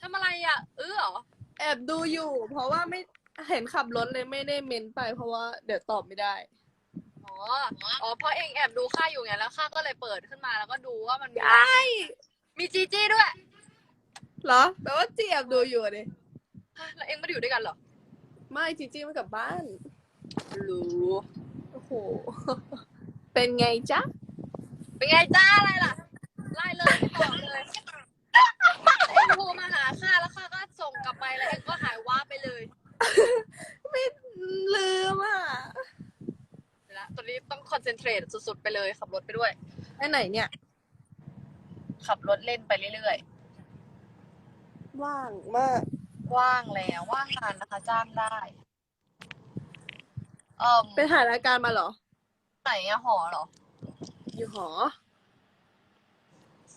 ทำอะไรอะ เออเหรอแอบดูอยู่ เพราะว่าไม่เห็นขับรถเลยไม่ได้เมนไป เพราะว่าเดี๋ยวตอบไม่ได้ อ๋อ อ๋อเพราะเองแอบดูข้าอยู่ไงแล้วข้าก็เลยเปิดขึ้นมาแล้วก็ดูว่ามันมีใช่มีจีจี้ด้วย เหรอแปลว่าจีแอบดูอยู่อะดิแล้วเองไม่ได้อยู่ด้วยกันเหรอ ไม่จีจีไม่กลับบ้าน รู้โอ้โห เป็นไงจ๊ะ เป็นไงจ้าอะไรล่ะไล่เลยบอกเลยเองโทรมาหาข้าแล้วข้าก็ส่งกลับไปแล้วเองก็หายว้าบไปเลย ไม่ลืมอะ เดี๋ยวละตอนนี้ต้องคอนเซนเทรตสุดๆไปเลย ขับรถไปด้วยไปไหนเนี่ย ขับรถเล่นไปเรื่อยว่างมาก ๆ ว่างแล้วว่างงานนะคะ จ้างได้เอ่อไปถ่ายรายการมาเหรอ ไหนอะหอเหรออยู่หอ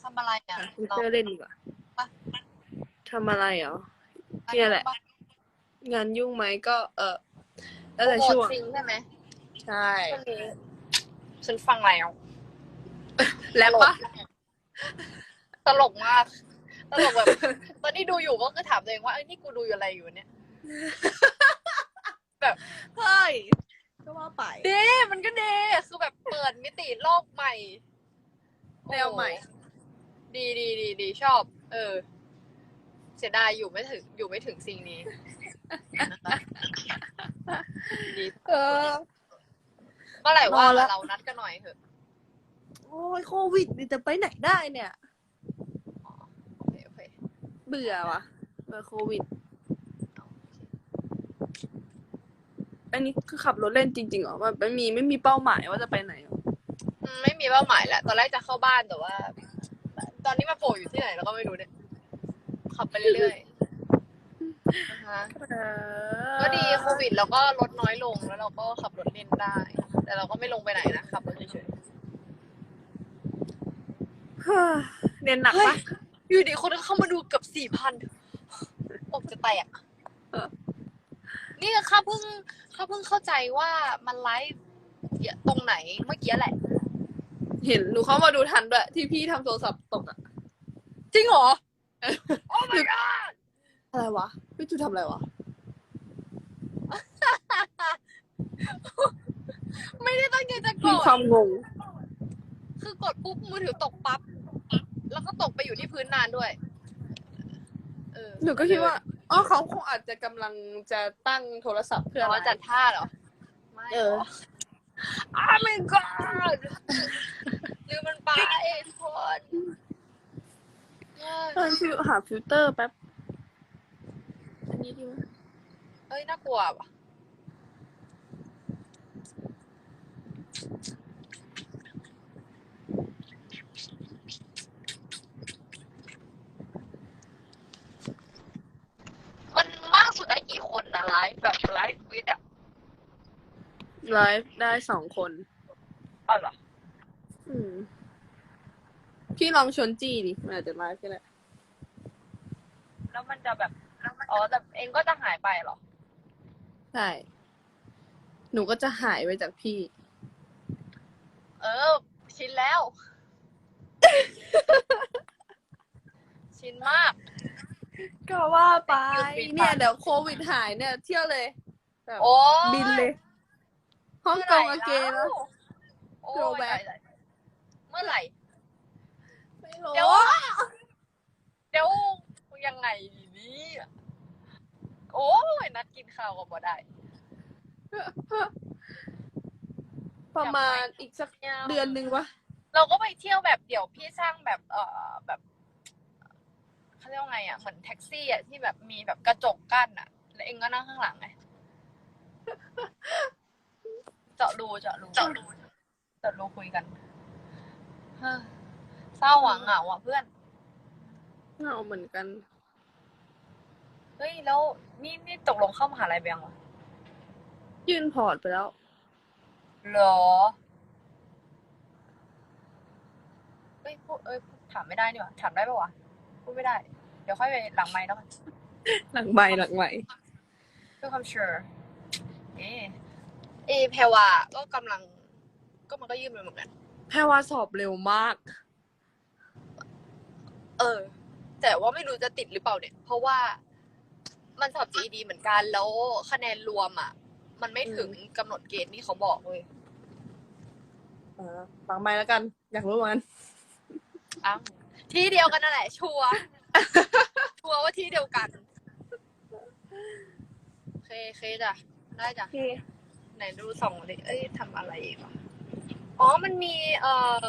ทำอะไรอะหาฟิลเตอร์เล่นดีกว่าปะ ทำอะไรเหรอ เนี่ยแหละ งานยุ่งไหมก็ เออแล้วแต่ช่วงจริงใช่ไหมใช่วันนี้ ฉันฟังแล้วแล้วปะตลกมาก ตลกแบบ ตอนที่ดูอยู่ก็คือถามตัวเองว่าไอ้ยนี่กูดูอยู่อะไรอยู่เนี่ยเฮ้ยก็ว่าไปเดมันก็เดคือแบบเปิดมิติโลกใหม่แนวใหม่ ดีดีดีดีชอบ เออ เสียดายอยู่ไม่ถึง อยู่ไม่ถึงสิ่งนี้นะคะดีเออ เมื่อไหร่ว่าพอละ เรานัดกันหน่อยเถอะโอ้ยโควิดนี่จะไปไหนได้เนี่ย โอเคโอเคเบื่อวะเบื่อโควิดอันนี้คือขับรถเล่นจริงๆเหรอมันไม่มีไม่มีเป้าหมายว่าจะไปไหนเหรออืมไม่มีเป้าหมายแหละตอนแรกจะเข้าบ้านแต่ว่า ตอนนี้มาโผล่อยู่ที่ไหนเราก็ไม่รู้เนี่ยขับไปเรื่อยๆนะคะก็ดีโควิดเราก็ลดน้อยลงแล้วเราก็ขับรถเล่นได้ แต่เราก็ไม่ลงไปไหนนะขับรถเฉยเฮ้ยเรียนหนักปะๆอยู่ดีคนก็เข้ามาดูเกือบสี่พันอกจะแตกเออนี่ข้าเพิ่งข้าเพิ่งเข้าใจว่ามันไลฟ์ตรงไหนเมื่อกี้แหละ เห็นหนูเข้ามาดูทันด้วย ที่พี่ทำโทรศัพท์ตกอะจริงเหรอเออโอ้ my god อะไรวะพี่จูทำอะไรวะ ไม่ได้ตั้งใจจะกมีดความงง คือกดปุ๊บมือถือตกปั๊บ แล้วก็ตกไปอยู่ที่พื้นนานด้วยเออหนูก็คิดว่าอ๋อเขาคงอาจจะกำลังจะตั้งโทรศัพท์เพื่อแต่อะไรว่าจัดท่าเหรอ ไม่เออ อ้า my god ลืมมันไปทุกคนเออฟิลหาฟิลเตอร์แป๊บ อันนี้ดีไหมเอ้ยน่ากลัวว่ะ มันมากสุดได้กี่คนนะไลฟ์แบบไลฟ์วิดอะไลฟ์ได้สองคน อ๋อเหรออืม พี่ลองชวนจี้ดิมันอาจจะไลฟ์ก็ได้แล้วมันจะแบบ อ๋อ แต่เองก็จะหายไปเหรอ ใช่ หนูก็จะหายไปจากพี่ เออ ชินแล้ว ชินมาก ก็ว่าไปหยุดปิดเนี่ยปากเดี๋ยวโควิดหายเนี่ย เที่ยวเลยแบบโอ้ยบินเลยฮ่องกงอาเกนแล้วโอ้ Throwback ยเมื่อไหร่ไม่รู้เดี๋ยวเดี๋ยวยังไงดีเนี่ยโอ้ยนัดกินข้าวกับบ่ได้ ประมาณอีกสักเดือนหนึ่งวะเราก็ไปเที่ยวแบบเดี๋ยวพี่สร้างแบบเอ่อแบบเขาเรียกว่าไงอะเหมือนแท็กซี่อะที่แบบมีแบบกระจกกั้นอะ แล้วเองก็นั่งข้างหลังไงเจาะรูเจาะรูเจาะรูเจาะรูคุยกันเฮ้อเศร้าหวังเหงาอะเพื่อนเหงาเหมือนกันเฮ้ยแล้วนี่นี่ตกลงเข้ามหาลัยไปยังวะยื่นพอร์ตไปแล้วเหรอเฮ้ยพูดเอ้ยถามไม่ได้นี่หว่าถามได้ปะวะพูดไม่ได้ เดี๋ยวค่อยไปหลังไม้แล้วกัน หลังใบหลังใบ เพื่อความชัวร์เอเอแพรวาก็กำลัง ก็มันก็ยื่นไปเหมือนกัน แพรว่าสอบเร็วมาก เออ แต่ว่าไม่รู้จะติดหรือเปล่าเนี่ย เพราะว่ามันสอบ GED เหมือนกันแล้วคะแนนรวมอะ มันไม่ถึงกำหนดเกณฑ์ที่เขาบอกเลย อ่าฟังไปแล้วกัน อยากรู้เหมือนกันอ้าวที่เดียวกันนั่นแหละ ชัวร์ ชัวร์ว่าที่เดียวกันโอเคโอเคจ้ะได้จ้ะโอเคไหนดูสองเลยเอ้ยทำอะไรอีกวะอ๋อ มันมีเอ่อ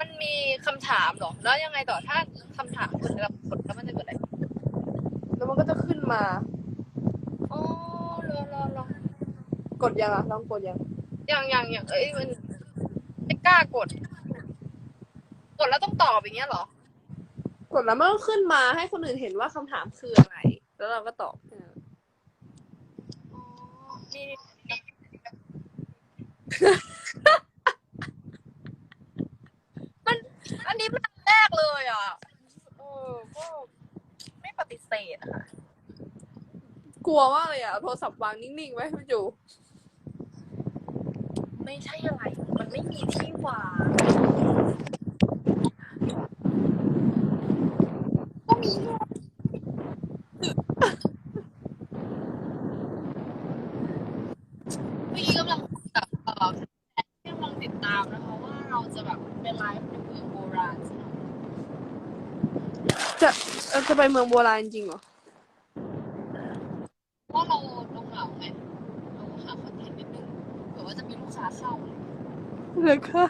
มันมีคำถามเหรอ แล้วยังไงต่อ ถ้าคำถามกดแล้วกดแล้วมันจะเกิดอะไร แล้วมันก็จะขึ้นมา อ๋อรอรอรอกดยังอะลองกดยัง ยังยังยังเอ้ยมันไม่กล้ากด กดแล้วต้องตอบอย่างเงี้ยเหรอ กดแล้วมันก็ขึ้นมาให้คนอื่นเห็นว่าคำถามคืออะไร แล้วเราก็ตอบอ๋อนี่มันอันนี้เป็นอันแรกเลยอะเออก็ไม่ปฏิเสธอะค่ะ กลัวว่าเลยอะเอาโทรศัพท์วางนิ่งๆไว้พี่จู ไม่ใช่อะไร มันไม่มีที่วางก็มีเมื่อกี้กำลังแบบเอ่อที่กำลังติดตามนะคะว่าเราจะแบบเป็นไลฟ์ในเมืองโบราณใช่ไหมจะเออจะไปเมืองโบราณจริงเหรอ เพราะเราเราเหงาไงเราหาคอนเทนต์นิดนึงเผื่อว่าจะมีลูกค้าเข้าเลยค่ะ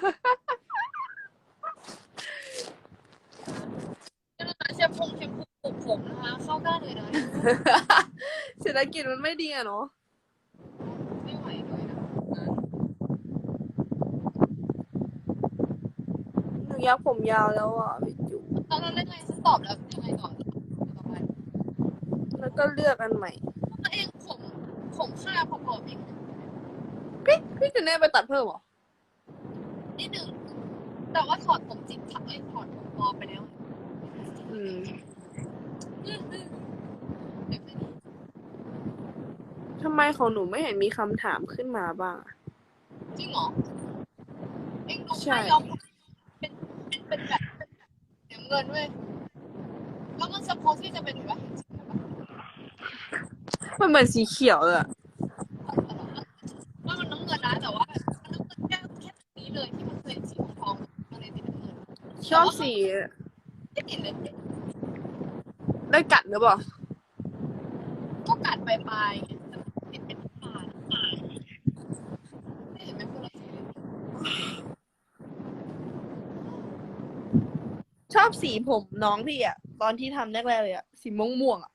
เรื่องเชฟพงเชฟพูปลูกผมนะคะเข้าได้เลยนะเศรษฐกิจมันไม่ดีอะเนาะไม่ไหวเลยนะหนูอยากผมยาวแล้วอะพี่จูตอนนั้นเล่นไงฉันตอบแล้วยังไงก่อนต่อไปแล้วก็เลือกอันใหม่ตัวเองผมผมค่าพอๆเอง พี่พี่จะเน่ไปตัดเพิ่มเหรอ นิดนึงแต่ว่าถอดผมจิบค่ะเอ้ยถอดผมปลอมไปแล้วอืมอืมอืมเดี๋ยวแค่นี้ทำไมของหนูไม่เห็นมีคำถามขึ้นมาบ้างอะ จริงเหรอเองดูใช่ ผ้าย้อมเป็นเป็นแบบเสียเงินเว้ยแล้วมันสปอที่จะเป็นแบบ มันเหมือนสีเขียวเลยอะ ว่ามันน้ำเงินนะแต่ว่าแบบมันน้ำเงินแค่แค่นี้เลยที่มันเป็นสีทองมันเลยติดน้ำเงิน ชอบสีไม่ติดเลยได้กัดหรือเปล่าก็กัดปลายปลายๆไงแต่เห็นเป็นปลายเห็นเป็นคนละสีเลยชอบสีผมน้องพี่อะตอนที่ทำแรกๆเลยอะสีม่วงม่วงๆอะ